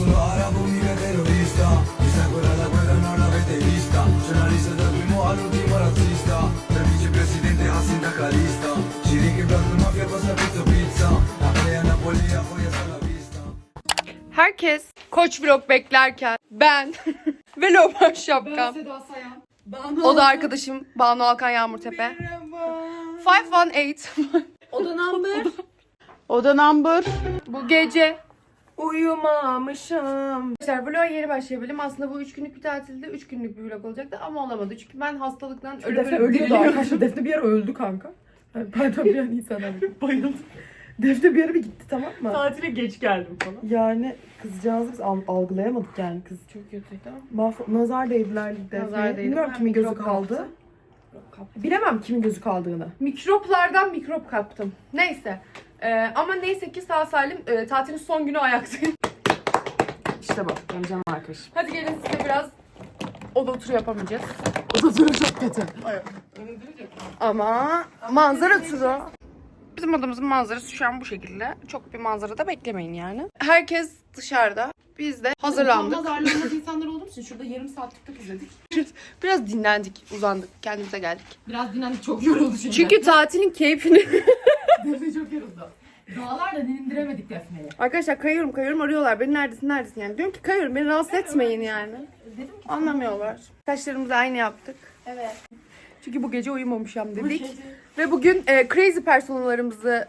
solo arabo, mica terrorista Questa è quella da guerra non l'avete vista C'è una lista dal primo all'ultimo razzista Per vicepresidente a sindacalista Ci che proprio mafia passa pizza pizza Napoli a Napoli a la vista Herkes Koç vlog beklerken ben ve Loman şapkam. Seda Sayan. O da arkadaşım Banu Alkan Yağmurtepe. 518. Oda number. Oda number. Bu gece uyumamışım. Arkadaşlar vloga yeni başlayabilirim. Aslında bu 3 günlük bir tatilde 3 günlük bir vlog olacaktı ama olamadı. Çünkü ben hastalıktan ölü Defne ölü ölüyordu diriliyorum. arkadaşlar. Defne bir ara öldü kanka. Yani Pardon bir an insanlar. Bayıldı. Defne bir ara bir gitti tamam mı? Tatile geç geldim falan. Yani kızcağızı biz al- algılayamadık yani kız. Çok kötüydü ama. Mahv nazar değdiler Defne'ye. Nazar değdi. Bilmiyorum Ben kimin gözü mikrop kaldı. kaptım. Mikrop kaptım. Bilemem kimin gözü kaldığını. Mikroplardan mikrop kaptım. Neyse. Ee, ama neyse ki sağ salim e, tatilin son günü ayaktayım. İşte bu. Benim canım arkadaşım. Hadi gelin size biraz oda turu yapamayacağız. Oda turu çok kötü. Ama manzara turu. Bizim odamızın manzarası şu an bu şekilde. Çok bir manzara da beklemeyin yani. Herkes dışarıda. Biz de hazırlandık. Azarlanmaz insanlar olduğum için şurada yarım saat TikTok izledik. Biraz dinlendik, uzandık, kendimize geldik. Biraz dinlendik çok yoruldu şimdi. Çünkü tatilin keyfini... Defne çok yoruldu. Dağlarla dindiremedik Defne'yi. Arkadaşlar kayıyorum kayıyorum arıyorlar. Beni neredesin neredesin yani. Diyorum ki kayıyorum beni rahatsız etmeyin yani. Dedim ki Anlamıyorlar. Saçlarımızı aynı yaptık. evet. Çünkü bu gece uyumamışam dedik. Ve bugün e, crazy personalarımızı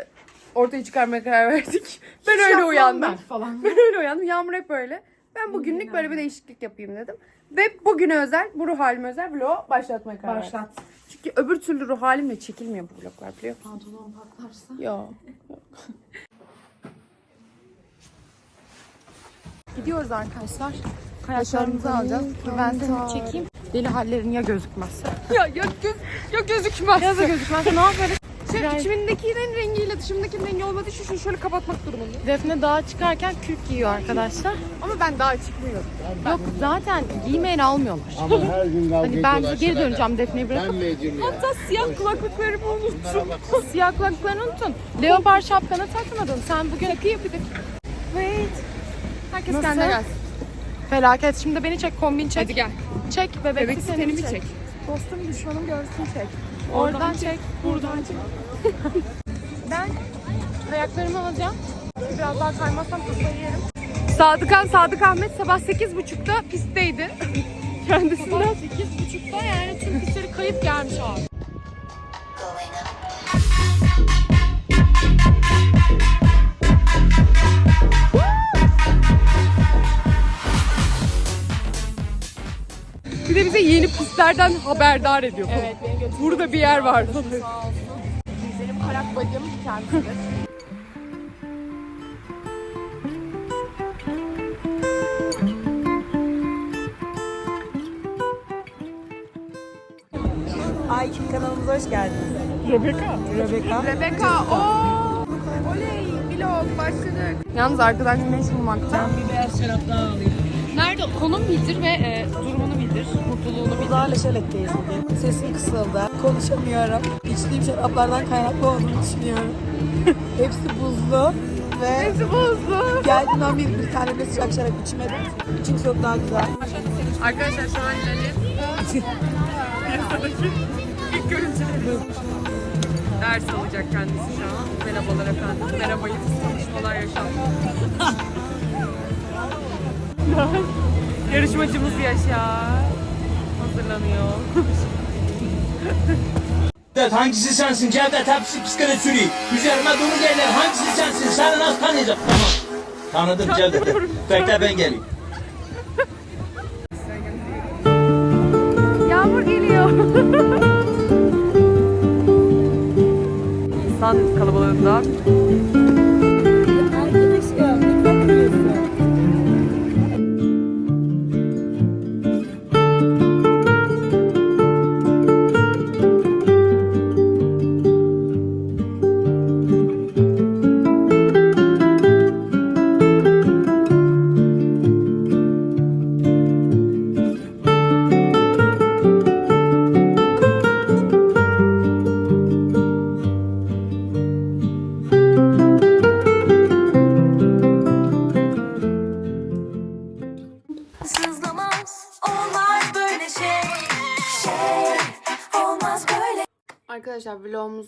ortaya çıkarmaya karar verdik. Ben öyle uyandım. falan. Ben öyle uyandım. Yağmur hep öyle. Ben bugünlük böyle bir değişiklik yapayım dedim. Ve bugüne özel, bu ruh halime özel vlogu başlatmaya karar verdim. Başlat. Çünkü öbür türlü ruh halimle çekilmiyor bu vloglar biliyor musun? Pantolon patlarsa. Yok. Gidiyoruz arkadaşlar. Kayaklarımızı alacağız. Ben seni çekeyim. Deli hallerin ya gözükmez. ya ya, göz, ya gözükmez. Ya da gözükmez. ne yaparız? Şey, içimdekinin rengiyle dışımdakinin rengi olmadığı için şunu şöyle kapatmak durumundayım. Defne dağa çıkarken kürk giyiyor arkadaşlar. Ama ben daha çıkmıyorum. Yok zaten giymeyeni almıyorlar. Ama her gün kavga Hani ben ediyorlar geri şurada. döneceğim Defne'yi bırakıp. Ben medyum ya. Hatta siyah kulaklıklarımı unuttum. Siyah kulaklıklarını unuttun. Leopar şapkanı takmadın. Sen bugün... Takı yapıyorduk. Wait. Herkes Nasıl? kendine gelsin. Felaket. Şimdi beni çek kombin çek. Hadi gel. Çek bebek, Bebek seni tenimi çek. çek. Dostum düşmanım görsün çek. Oradan çek. Buradan çek. ben ayaklarımı alacağım. Biraz daha kaymazsam kafayı yerim. Sadıkan Sadık Ahmet sabah 8.30'da pistteydi. Kendisinden Sabah 8.30'da yani tüm pistleri kayıp gelmiş abi. Pistlerden haberdar ediyor. Evet beni götürdü. Burada bir yer var. Sağ olsun. Benim karak bacım kendisidir. Ay kanalımıza hoş geldiniz. Rebecca. Rebecca. Rebecca o Oley vlog başladık. Yalnız arkadan güneş bulmakta. Bir beyaz şarap daha alayım. Konum bildir ve e, durumunu bildir. Mutluluğunu bildir. Uludağ Leşelek'teyiz bugün. Sesim kısıldı. Konuşamıyorum. İçtiğim şaraplardan kaynaklı olduğunu düşünüyorum. Hepsi buzlu ve Hepsi bozdu. geldiğimden beri bir tane bile sıcak şarap içmedim. Çünkü çok daha güzel. Arkadaşlar şu an Lali piyasadaki ilk görüntüleri. Ders alacak kendisi şu an. Merhabalar efendim. Merhabayız. Tanışmalar yaşandı. Yarışmacımız Yaşar. Hazırlanıyor. Cevdet hangisi sensin? Cevdet hepsi psikoloji sürüyor. Üzerime doğru gelir. Hangisi sensin? Seni nasıl tanıyacak? Tamam. Tanıdım Cevdet'i. Bekle ben geleyim. Yağmur geliyor. İnsan kalabalığında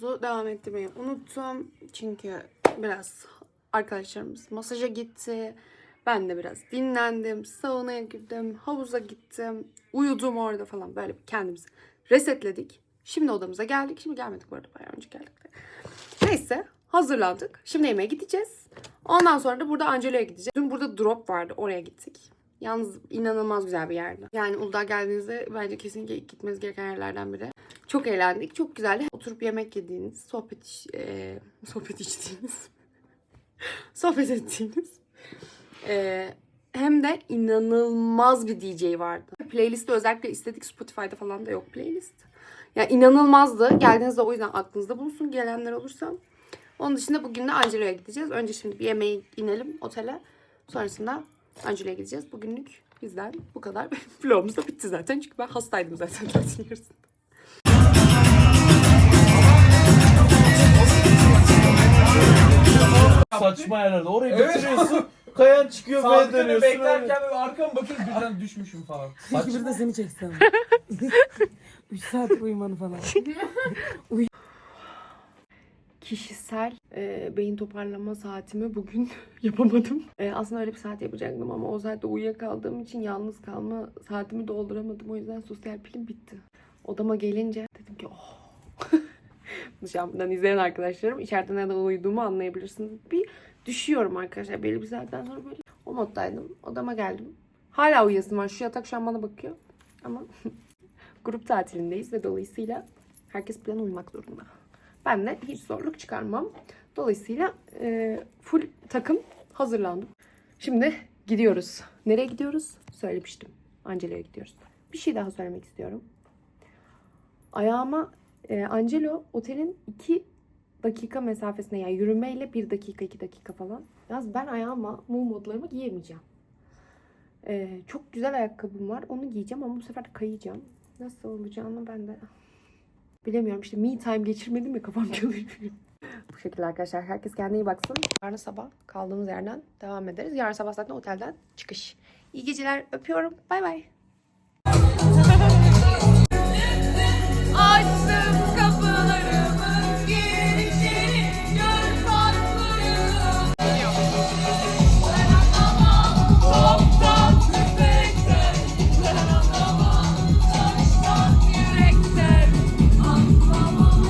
Vlogumuzu devam ettirmeyi unuttum. Çünkü biraz arkadaşlarımız masaja gitti. Ben de biraz dinlendim. Saunaya gittim. Havuza gittim. Uyudum orada falan. Böyle kendimizi resetledik. Şimdi odamıza geldik. Şimdi gelmedik bu arada. Bayağı önce geldik de. Neyse hazırlandık. Şimdi yemeğe gideceğiz. Ondan sonra da burada Angelo'ya gideceğiz. Dün burada drop vardı. Oraya gittik. Yalnız inanılmaz güzel bir yerdi. Yani Uludağ geldiğinizde bence kesinlikle gitmeniz gereken yerlerden biri. Çok eğlendik. Çok güzeldi. Oturup yemek yediğiniz, sohbet iç- eee, sohbet içtiğiniz, sohbet ettiğiniz. eee, hem de inanılmaz bir DJ vardı. Playlisti özellikle istedik. Spotify'da falan da yok playlist. Ya inanılmazdı. Geldiğinizde o yüzden aklınızda bulunsun gelenler olursa. Onun dışında bugün de Angelo'ya gideceğiz. Önce şimdi bir yemeğe inelim otele. Sonrasında Angelo'ya gideceğiz. Bugünlük bizden bu kadar. Vlogumuz da bitti zaten. Çünkü ben hastaydım zaten yarısında. Saçma yerlerde. Orayı bitiriyorsun. Kayan çıkıyor F'ye Sabit'e dönüyorsun. beklerken böyle arkama bakıyorum birden düşmüşüm falan. Keşke bir de seni çeksem. 3 saat uyumanı falan. kişisel e, beyin toparlama saatimi bugün yapamadım. E, aslında öyle bir saat yapacaktım ama o saatte uyuyakaldığım için yalnız kalma saatimi dolduramadım. O yüzden sosyal pilim bitti. Odama gelince dedim ki oh. Dışarıdan izleyen arkadaşlarım içeride neden uyuduğumu anlayabilirsiniz. Bir düşüyorum arkadaşlar belli bir saatten sonra böyle. O moddaydım. Odama geldim. Hala uyuyasım var. Şu yatak şu an bana bakıyor. Ama grup tatilindeyiz ve dolayısıyla herkes plan uyumak zorunda. Ben de hiç zorluk çıkarmam. Dolayısıyla e, full takım hazırlandım. Şimdi gidiyoruz. Nereye gidiyoruz? Söylemiştim. Angelo'ya gidiyoruz. Bir şey daha söylemek istiyorum. Ayağıma e, Angelo otelin 2 dakika mesafesine yani yürümeyle 1 dakika 2 dakika falan. Yalnız ben ayağıma mum modlarımı giyemeyeceğim. E, çok güzel ayakkabım var. Onu giyeceğim ama bu sefer kayacağım. Nasıl olacağını ben de Bilemiyorum işte me time geçirmedim ya kafam çalışıyor. Bu şekilde arkadaşlar. Herkes kendine iyi baksın. Yarın sabah kaldığımız yerden devam ederiz. Yarın sabah zaten otelden çıkış. İyi geceler. Öpüyorum. Bay bay. Açtım kapılarımı gir içeri gör farklarımı. Ben anlamam toptan tüfekten. Ben anlamam taştan yürekten. Anlamam.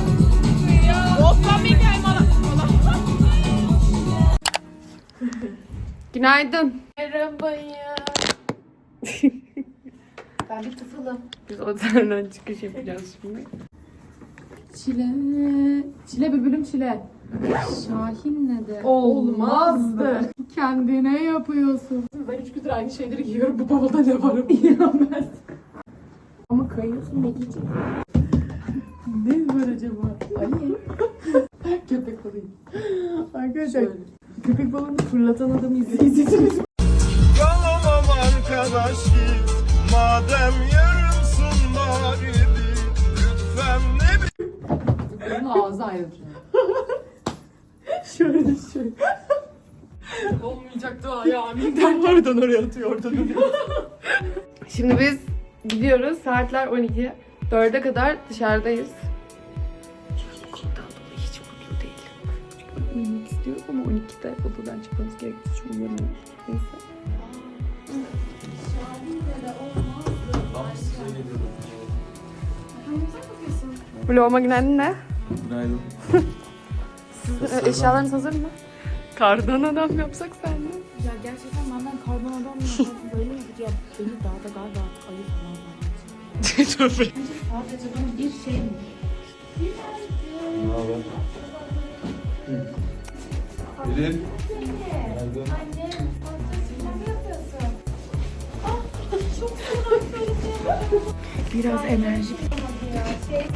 Günaydın. Merhaba ya. ben bir tıfılım. Biz otelden çıkış yapacağız şimdi. Çile. Çile bülbülüm çile. Şahin ne de? Olmazdı. Kendine yapıyorsun. Ben üç gündür aynı şeyleri giyiyorum. Bu bavulda ne var? İnanmaz. Ama kayıyorsun ne giyeceksin? Ne var acaba? Ali. Köpek olayım. Arkadaşlar köpek balığını fırlatan adamı izleyeceksiniz. Madem yarımsın bari bir. Lütfen ne Onun ağzı ayrı. Şöyle şöyle. Olmayacaktı o ya. Aminden oradan oraya atıyor oradan oraya. Şimdi biz gidiyoruz. Saatler 12. 4'e kadar dışarıdayız. Okuldan dolayı hiç mutlu değilim. Çünkü ben uyumak istiyorum ama 12'de okuldan çıkmamız gerektiği için uyuyamıyorum. Neyse. Vloguma günaydın ne? Günaydın. Sizin eşyalarınız hazır mı? Kardan adam yapsak sen de. Ya gerçekten benden kardan adam mı? Böyle mi gidiyor? Beni dağda galiba ayı falan var. Sadece bana bir şey mi? Ne haber? Elif. Günaydın. Biraz enerji.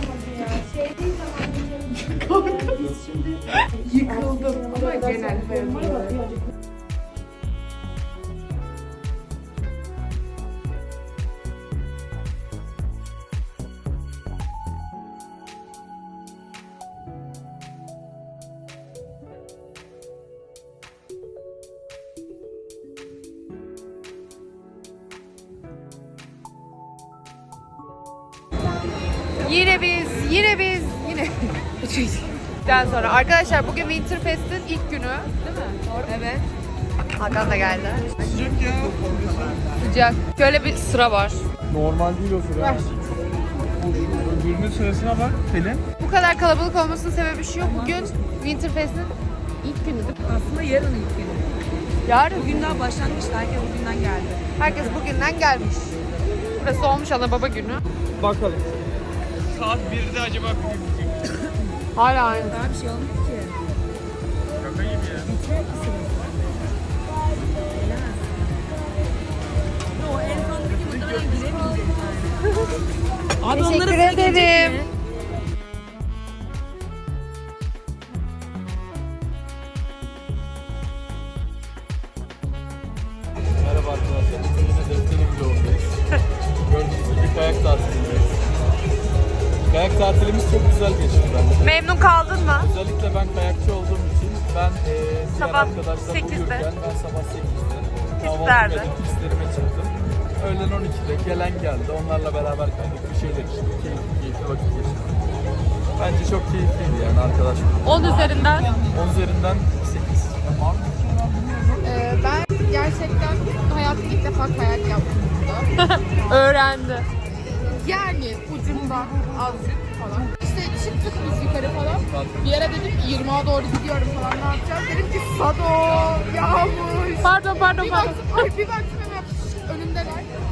Yıkıldım ama genel hayatımda. Den sonra arkadaşlar bugün Winterfest'in ilk günü. Değil mi? Doğru. Evet. Hakan da geldi. Sıcak ya. Sıcak. Şöyle bir sıra var. Normal değil o sıra. Öbürünün sırasına bak Pelin. Bu kadar kalabalık olmasının sebebi şu. Bugün Winterfest'in ilk günü. değil mi? Aslında yarın ilk günü. Yarın. Bugün daha başlangıçta herkes bugünden geldi. Herkes bugünden gelmiş. Burası olmuş ana baba günü. Bakalım. Saat 1'de acaba bir Hala aynı. Daha bir şey olmuyor ki. Şaka gibi ya. O en sondaki muhtemelen giremeyecek yani. Abi onları Teşekkür ederim. Merhaba arkadaşlar. Bugün yine Defter'in vlogundayız. Gördüğünüz gibi kayak tatilindeyiz. Kayak tatilimiz çok güzel geçti bence. Memnun kaldın mı? Özellikle ben kayakçı olduğum için ben e, diğer Sabah arkadaşlar 8'de. uyurken ben sabah 8'de kahvaltı Pistlerde. edip pistlerime çıktım. Öğlen 12'de gelen geldi. Onlarla beraber kaydık. Bir şeyler içtik. Keyifli keyifli vakit geçirdik. Bence çok keyifliydi yani arkadaş. 10 üzerinden. 10 üzerinden 8. Ee, ben gerçekten hayatımda ilk defa kayak yaptım burada. Öğrendi. Yani ucundan azıcık falan. İşte çıktık biz yukarı falan. Bir ara dedim ki 20'a doğru gidiyorum falan ne yapacağız? Dedim ki Sado, Yağmur. Pardon pardon Bir pardon. baktım, ay bir baktım hemen önümdeler.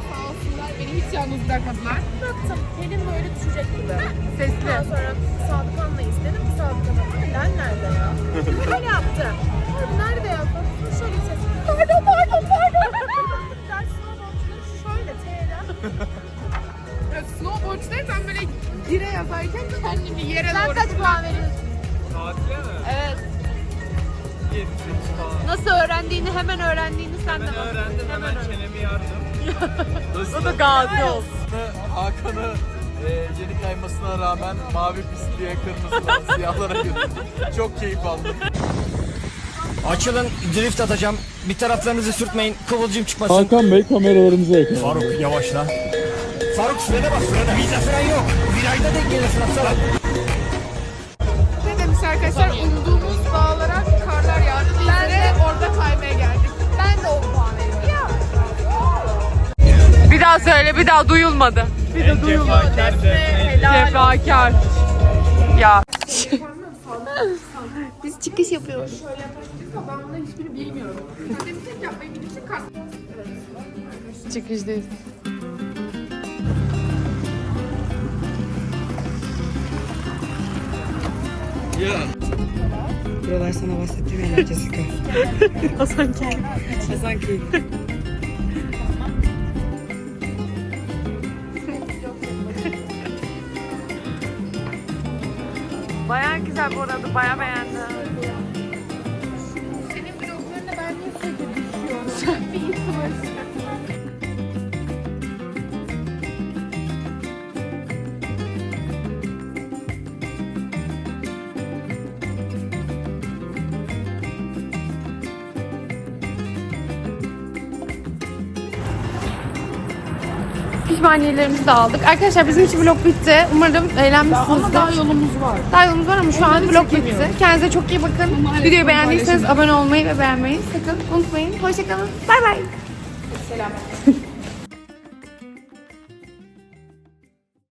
Sağ olsunlar beni hiç yalnız bırakmadılar. Baktım Pelin böyle düşecek gibi. Sesli. Ondan sonra Sadıkan'la Gazi olsun. Hakan'ı e, yeni kaymasına rağmen mavi pistliğe kırmızıdan siyahlara götürdük. Çok keyif aldım. Açılın drift atacağım. Bir taraflarınızı sürtmeyin. Kıvılcım çıkmasın. Hakan Bey kameralarımıza yakın. Faruk yavaşla. Faruk frene bak frene. Bizde fren yok. Virajda denk gelirsin aslanım. Ne demiş arkadaşlar? Umduğumuz dağlara karlar yağdı. Biz de orada kaymaya geldik. Ben de o daha söyle bir daha duyulmadı. Bir de duyulmadı. Cefakar. Ya. Biz çıkış yapıyoruz. Ben bunların hiçbirini bilmiyorum. Sen de bir tek yapmayı bilirsin. Kart. Çıkıştayız. Buralar sana bahsettiğim yerler Jessica. Hasanköy. Hasanköy. Baya güzel bu arada baya beğendim. Senin bloklarına ben niye sürekli düşüyorum? Bir influencer. Pişmaniyelerimizi de aldık. Arkadaşlar bizim için vlog bitti. Umarım eğlenmişsinizdir. Ama daha yolumuz var. Daha yolumuz var ama şu an vlog bitti. Kendinize çok iyi bakın. Videoyu beğendiyseniz abone olmayı ve beğenmeyi sakın unutmayın. Hoşçakalın. Bay bay. Selam.